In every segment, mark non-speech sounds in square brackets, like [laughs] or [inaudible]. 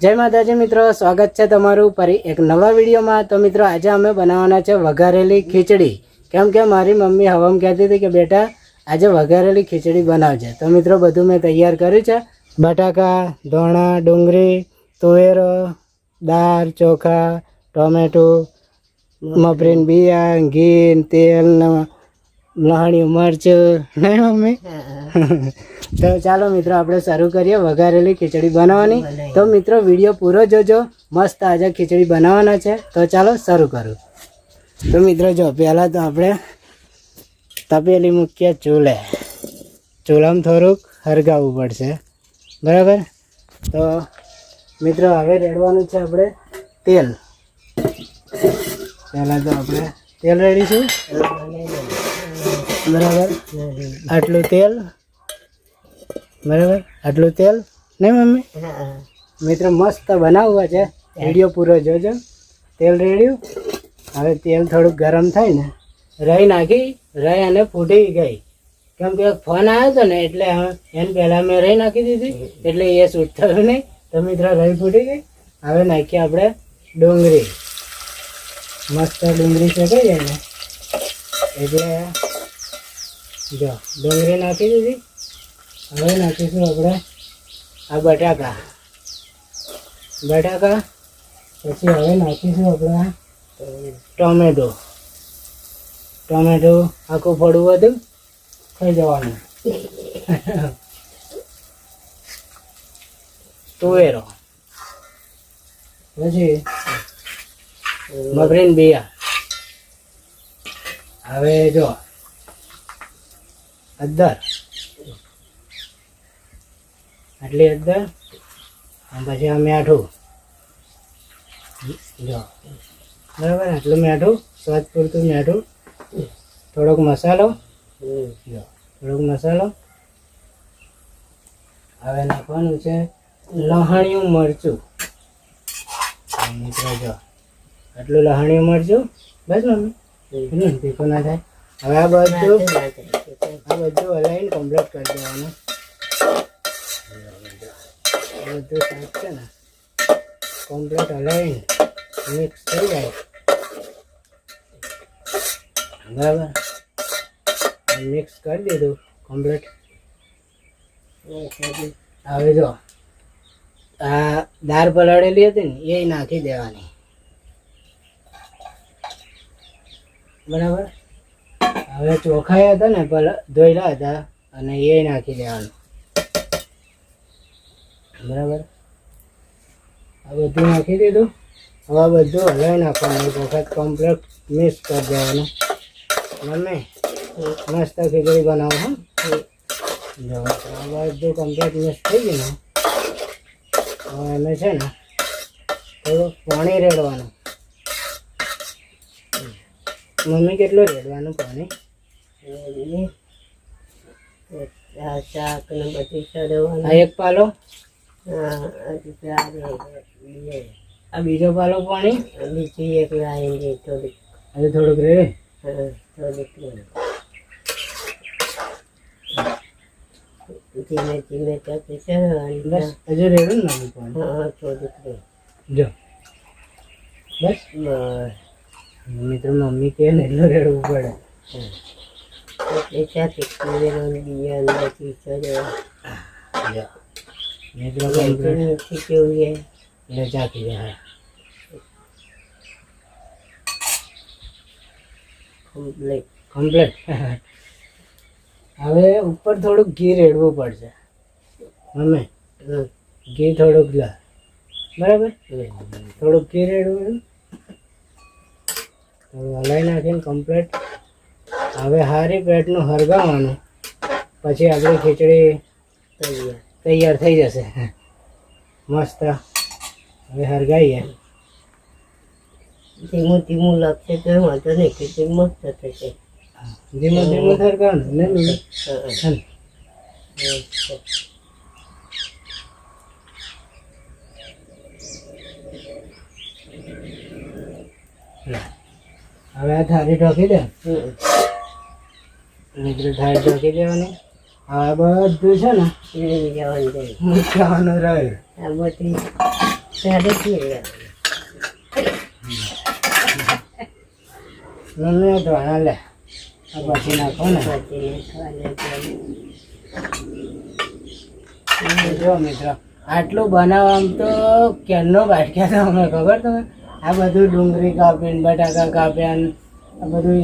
જય માતાજી મિત્રો, સ્વાગત છે તમારું ફરી એક નવા વિડીયોમાં. તો મિત્રો, આજે અમે બનાવવાના છે વઘારેલી ખીચડી. કેમ કે મારી મમ્મી હવામ કહેતી હતી કે, બેટા, આજે વઘારેલી ખીચડી બનાવજે. તો મિત્રો, બધું મેં તૈયાર કર્યું છે. બટાકા, ધોણા, ડુંગળી, તુવેરો, દાળ, ચોખા, ટોમેટું, મફરીન બિયા, ઘી, તેલ લહણી મરચું. નહીં મમ્મી? તો ચાલો મિત્રો, આપણે શરૂ કરીએ વઘારેલી ખીચડી બનાવવાની. તો મિત્રો, વીડિયો પૂરો જોજો. મસ્ત આજે ખીચડી બનાવવાના છે. તો ચાલો શરૂ કરું. તો મિત્રો, જો, પહેલાં તો આપણે તપેલી મૂકીએ ચૂલે. ચૂલામાં થોડુંક હરગાવવું પડશે. બરાબર? તો મિત્રો, હવે રેડવાનું છે આપણે તેલ. પહેલાં તો આપણે તેલ રેડીશું. બરાબર? આટલું તેલ બરાબર? આટલું તેલ? નહીં મમ્મી? મિત્રો મસ્ત બનાવવા છે. રેડિયો પૂરો જોજો. તેલ રેડ્યું. હવે તેલ થોડુંક ગરમ થાય ને રહી નાખી રહી અને ફૂટી ગઈ. કેમ કે ફોન આવ્યો હતો ને એટલે એને પહેલાં મેં રહી નાખી દીધી. એટલે એ શૂટ થયું નહીં. તો મિત્રો રહી ફૂટી ગઈ. હવે નાખીએ આપણે ડુંગળી. મસ્ત ડુંગળી શેકાઈ જાય ને એટલે જો ડુંગળી નાખી દીધી. હવે નાખીશું આપણે આ બટાકા. બટાકા? પછી હવે નાખીશું આપણે ટોમેટો. ટોમેટો આખું ફળું બધું ખાઈ જવાનું. તુવેરો. પછી મગરીન બિયા. હવે જો અદર આટલી અંદર અને પછી આ મીઠું. જો. બરાબર? આટલું મીઠું સ્વાદ પૂરતું મીઠું. થોડોક મસાલો. જો. થોડોક મસાલો. હવે નાખવાનું છે લહણિયું મરચું. મિત્રો જો. આટલું લહણિયું મરચું. બસ મમ્મી. તીખું ના થાય. હવે આ બધું આ બધું હલાવીને કમ્પ્લીટ કરી દેવાનું. બધું શાક છે ને. કોમ્પ્લેટ હલાવીને મિક્સ થઈ જાય. બરાબર? મિક્સ કરી દીધું કમ્પ્લીટ હવે જો, આ દાળ પલાળેલી હતી ને, એ નાખી દેવાની. બરાબર? હવે ચોખાયા હતા ને, પલ ધોયેલા હતા અને એ નાખી દેવાનું. બરાબર? આ બધું નાખી દીધું. હવે આ બધું હલાવી નાખવાનું. એક વખત કમ્પ્લીટ મિક્સ કરી દેવાનું. મમ્મી મસ્ત ખીચડી બનાવો હા. આ બધું કમ્પ્લેટ મિક્સ થઈ ગયું ને હવે એમે છે ને થોડું પાણી રેડવાનું. મમ્મી કેટલું રેડવાનું પાણી? આ એક પાલો? આ બીજો પાલો પાણી? હજુ થોડુંક રેડે ધીમે ધીમે તપે બસ હજુ રેડું ને મમ્મી પાણી? હા થોડુંક જો. બસ. મમ્મી તો મમ્મી કે ને એટલે રેડવું પડે. એટલે સાથે કુવેરોની બિયા નથી ચડવા નથી કેવું છે એટલે ચાખી જાય કમ્પ્લીટ હવે ઉપર થોડુંક ઘી રેડવું પડશે. મમ્મી ઘી થોડુંક લા. બરાબર? થોડુંક ઘી રેડવું થોડું હલાવી નાખીને કમ્પ્લેટ હવે હારી પેટનું હરગાવવાનું પછી આપણી ખીચડી તૈયાર. તૈયાર થઈ જશે. મસ્ત. હવે હરગાઈએ. ધીમું ધીમું લાગશે તો વાંધો નહીં ખીચડી મસ્ત થશે. ધીમું ધીમું હરગાવવાનું ને. હવે આ થાળી ઢોકી દે. મિત્રો થાળી ઢોકી દેવાની? આ બધું છે ને લઈ જવાનું છે. મૂકવાનું રહ્યું આ બધી મમ્મી ધોણા લે આ પછી નાખો ને. જો મિત્રો આટલું બનાવવામાં તો ક્યારનો બાટક્યા હતા અમે ખબર તમે આ બધું ડુંગળી કાપીને બટાકા કાપ્યા ને આ બધું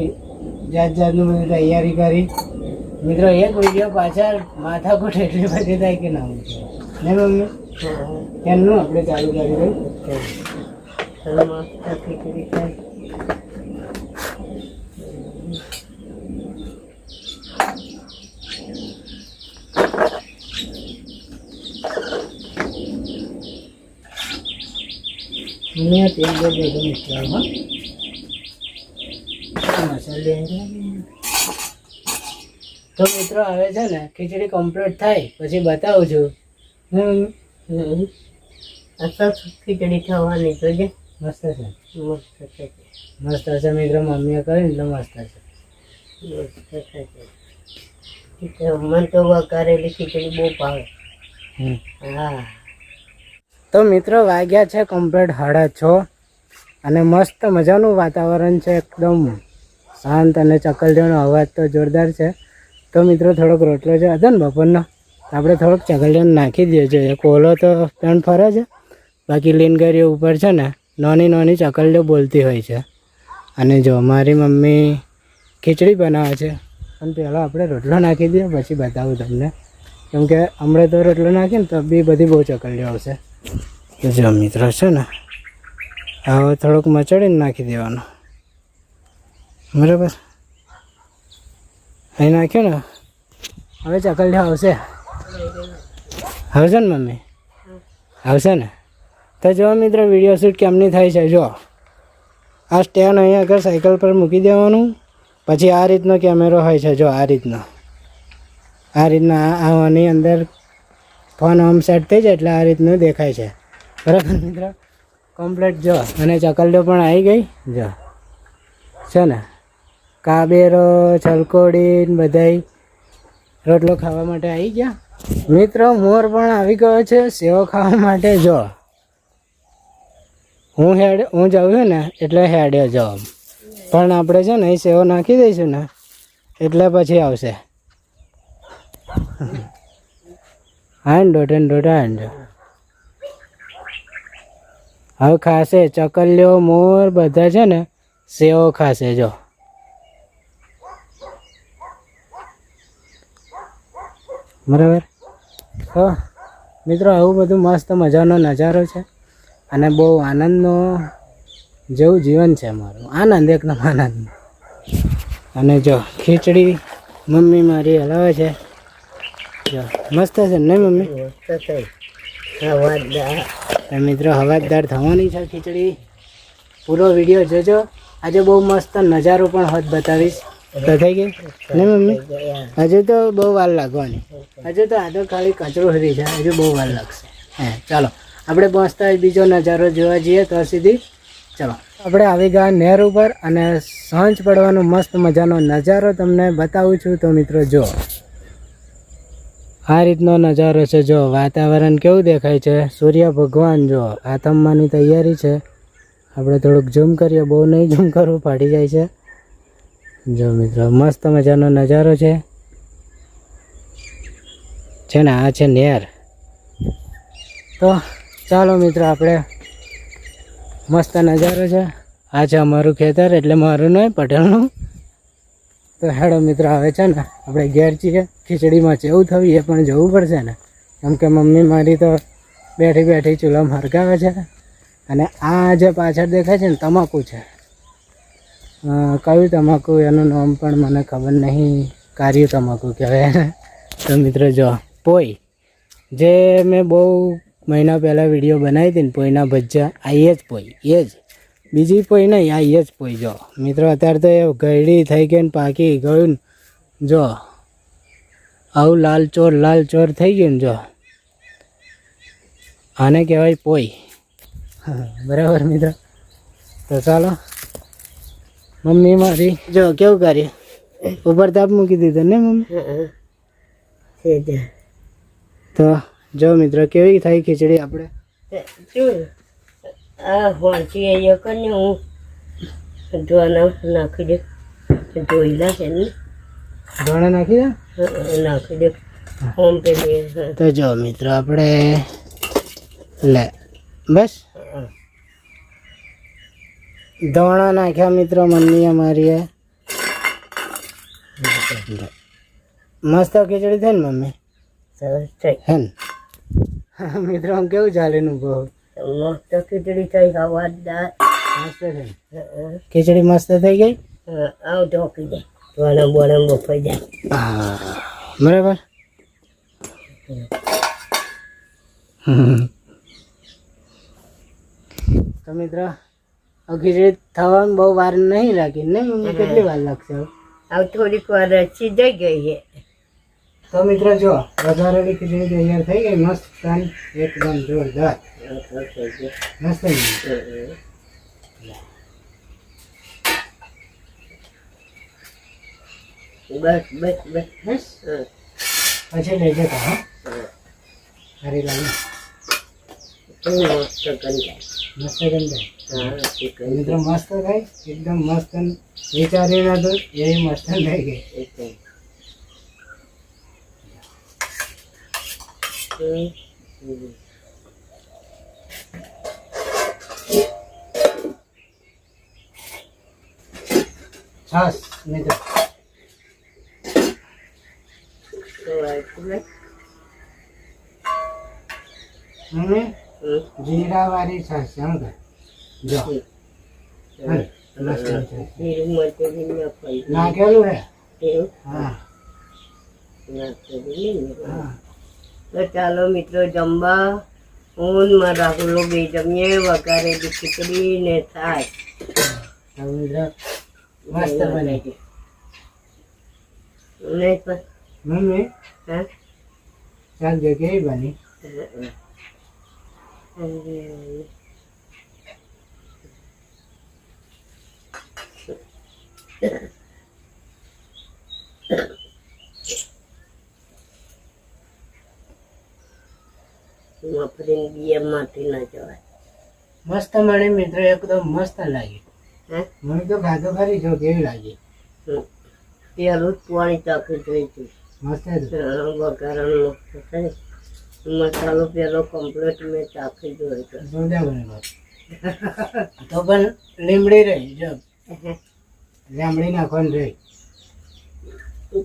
જાત જાતનું બધું તૈયારી કરી. મિત્રો, એક વીડિયો પાછળ માથાકૂટ એટલી બધી થાય કે ના મૂકે. ને મમ્મી? ક્યારનું આપણે ચાલુ કરી દઉં? મસ્ત ખીચડી થાય મમ્મી આ તેલ દે દે મિક્સરમાં મસાલે તો મિત્રો હવે છે ને ખીચડી કમ્પ્લીટ થાય પછી બતાવું છું. હમ ખીચડી થવાની જોજે મસ્ત છે. મસ્ત થશે મસ્ત છે મિત્રો મમ્મીએ કરી એટલે મસ્ત છે. મસ્ત મને તો વઘારેલી ખીચડી બહુ ભાવે. હા. તો મિત્રો વાગ્યા છે કમ્પ્લીટ સાડા છ. અને મસ્ત મજાનું વાતાવરણ છે એકદમ શાંત અને ચકલડીનો અવાજ તો જોરદાર છે. તો મિત્રો થોડોક રોટલો છે. હતો ને બપોરનો. આપણે થોડોક ચકલડીનો નાખી દઈએ છીએ. કોલો તો પણ ફરે છે. બાકી લીનગરીઓ ઉપર છે ને, નાની નાની ચકલડીઓ બોલતી હોય છે. અને જો મારી મમ્મી ખીચડી બનાવે છે. પણ પહેલાં આપણે રોટલો નાખી દઈએ, પછી બતાવું તમને. કેમ કે હમણાં તો રોટલો નાખીને તો બી બધી બહુ ચકલીઓ આવશે. તો જો મિત્રો છે ને હવે થોડુંક મચડીને નાખી દેવાનું. બરાબર? અહીં નાખ્યું ને? હવે ચકલીઓ આવશે. આવશે ને મમ્મી? આવશે ને? તો જો મિત્રો વીડિયો શૂટ કેમની થાય છે, જો. આ સ્ટેન્ડ અહીંયા આગળ સાયકલ પર મૂકી દેવાનું. પછી આ રીતનો કેમેરો હોય છે, જો, આ રીતનો. આ રીતના આ આની અંદર ફોન આમ સેટ થઈ જાય એટલે આ રીતનું દેખાય છે. બરાબર મિત્રો? કમ્પ્લીટ જો. અને ચકલડો પણ આવી ગઈ. જો. છે ને? કાબેરો છલકોડી બધાય રોટલો ખાવા માટે આવી ગયા. મિત્રો, મોર પણ આવી ગયો છે, સેવો ખાવા માટે જો. હું હેડ, હું જાઉં છું ને, એટલે હેડ્યો જો પણ આપણે છે ને, એ સેવો નાખી દઈશું ને, એટલે પછી આવશે. હાંડ દોઢ હાંડ હવે ખાશે ચકલ્યો મોર, બધા છે ને, સેવો ખાશે જો. બરાબર? તો મિત્રો, આવું બધું મસ્ત મજાનો નજારો છે અને બહુ આનંદનો જેવું જીવન છે મારું આનંદ, એકદમ આનંદ. અને જો, ખીચડી મમ્મી મારી હલાવે છે. જો, મસ્ત છે ને મમ્મી? તો મિત્રો, હવાજદાર થવાની છે ખીચડી. પૂરો વીડિયો જોજો. આજે બહુ મસ્ત નજારો પણ હોત બતાવીશ. તો થઈ ગઈ ને મમ્મી? હજુ તો બહુ વાર લાગવાની. હજુ તો આ તો ખાલી કચરો હરી છે હજુ બહુ વાર લાગશે. હે. ચાલો આપણે પહોંચતા બીજો નજારો જોવા જઈએ તો સીધી. ચાલો. આપણે આવી ગયા નહેર ઉપર અને સાંજ પડવાનો મસ્ત મજાનો નજારો તમને બતાવું છું. તો મિત્રો જો. આ રીતનો નજારો છે જો. વાતાવરણ કેવું દેખાય છે? સૂર્ય ભગવાન જો. તમવાની તૈયારી છે. આપણે થોડુંક ઝૂમ કરીએ. બહુ નહીં ઝૂમ કરવું ફાટી જાય છે. જો મિત્રો, મસ્ત મજાનો નજારો છે. છે ને, આ છે નેર. તો ચાલો મિત્રો, આપણે મસ્ત નજારો છે. આ છે અમારું ખેતર, એટલે મારું નહીં, પટેલનું. તો હેડો મિત્રો આવે છે ને, આપણે ઘેર છીએ. ખીચડીમાં જેવું થયું એ પણ જવું પડશે ને. કેમ કે મમ્મી મારી તો બેઠી બેઠી ચૂલામાં હરગાવે છે. અને આ જે પાછળ દેખાય છે ને, તમાકુ છે. કયું તમાકુ, એનું નામ પણ મને ખબર નહીં. કાર્યું તમાકુ કહેવાય. તો મિત્રો જો, પોઈ. જે મેં બહુ મહિના પહેલાં વીડિયો બનાવી હતી ને, પોઈના ભજીયા આ જ પોઈ, એ જ. બીજી પોઈ નહીં, આ જ પોઈ, જો. મિત્રો, અત્યારે તો એ ગયડી થઈ ગઈ ને, પાકી ગયું ને, જો. આવું લાલ ચોર લાલ ચોર થઈ ગયું ને, જો. આને કહેવાય પોઈ. [laughs] બરાબર, મિત્રો? તો ચાલો. મમ્મી મારી. જો કેવું કર્યું? ઉપર તાપ મૂકી દીધો ને મમ્મી. તો જો મિત્રો કેવી થાય ખીચડી આપણે? આ વાંચી અહીંયા કરીને હું ધોવાના નાખી દે. ધોઈલા છે ને. ધોણા નાખી દે? નાખી દે. હોમ પેલી હા, તો જો મિત્રો આપણે લે બસ. ધોણા નાખ્યા મિત્રો મમ્મીએ અમારી મસ્ત ખીચડી થઈ ને મમ્મી? સરસ થઈ હે ને? મિત્રો આમ કેવું ચાલે નું બહુ મસ્ત ખીચડી થઈ હવાદાર મસ્ત છે ખીચડી મસ્ત થઈ ગઈ? આવ ઢોકી ધોવાના બોળા બફાઈ જાય હા બરાબર? તો મિત્રો ખીચડી થવામાં બહુ વાર નહીં લાગી. ને મમ્મી કેટલી વાર લાગશે? હવે? આવ થોડીક વાર રસી જઈ ગઈ છે. તો મિત્રો જો વધારે ખીચડી તૈયાર થઈ ગઈ. મસ્ત કાન એકદમ જોરદાર. મસ્ત બસ બસ બસ. બસ. પછી લઈ જતા હા? હા. સારી લાગે મસ્ત કંટાળ મસ્ત ગંધાય મિત્રો મસ્ત થાય એકદમ મસ્ત વિચારી ના તો એ મસ્ત થઈ ગઈ. છાસ મિત્રો. જીરા વાળી છાસ જાણ નાખેલું હે એવું? હા. નાખેલું ને. હા. તો ચાલો મિત્રો જમવા હું માં રાહુલો બે જમીએ વઘારેલી ખીચડી ને થાય. મસ્ત બને. ને પણ મમ્મી? હા? ચાલ જો કેવી બની? મફરીને બિયામાંથી ના જવાય મસ્ત મને મિત્ર એકદમ મસ્ત લાગે. મને તો ખાધો ખરી છો કેવી લાગી. પેલું જ પાણી ચાખી જોઈ મસાલો પેલો કમ્પ્લીટ મેં ચાખી જોયો તો પણ લીમડી રહી જો. લીમડી નાખવાની રહી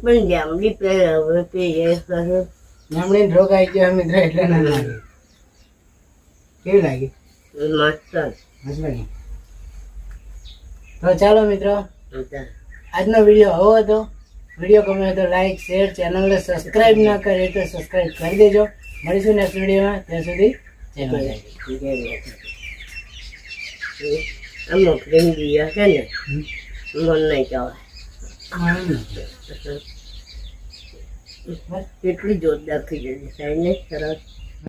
પણ જાંબલી પે હવે પે લીમડી રોગ આવી ગયો મિત્રો એટલે ના લાગે. કેવી લાગી? મસ્ત. મસ્ત લાગી. તો ચાલો મિત્રો આજનો વીડિયો આવો હતો. વીડિયો ગમે તો લાઈક શેર ચેનલને સબસ્ક્રાઇબ ના કરે તો સબસ્ક્રાઇબ કરી દેજો. મળીશું નેક્સ્ટ વિડીયોમાં. ત્યાં સુધી જય માતાજી. છે ને. મન નહીં કહેવાય. એટલી કેટલી જોરદાર ખીચડી થાય ને સરસ.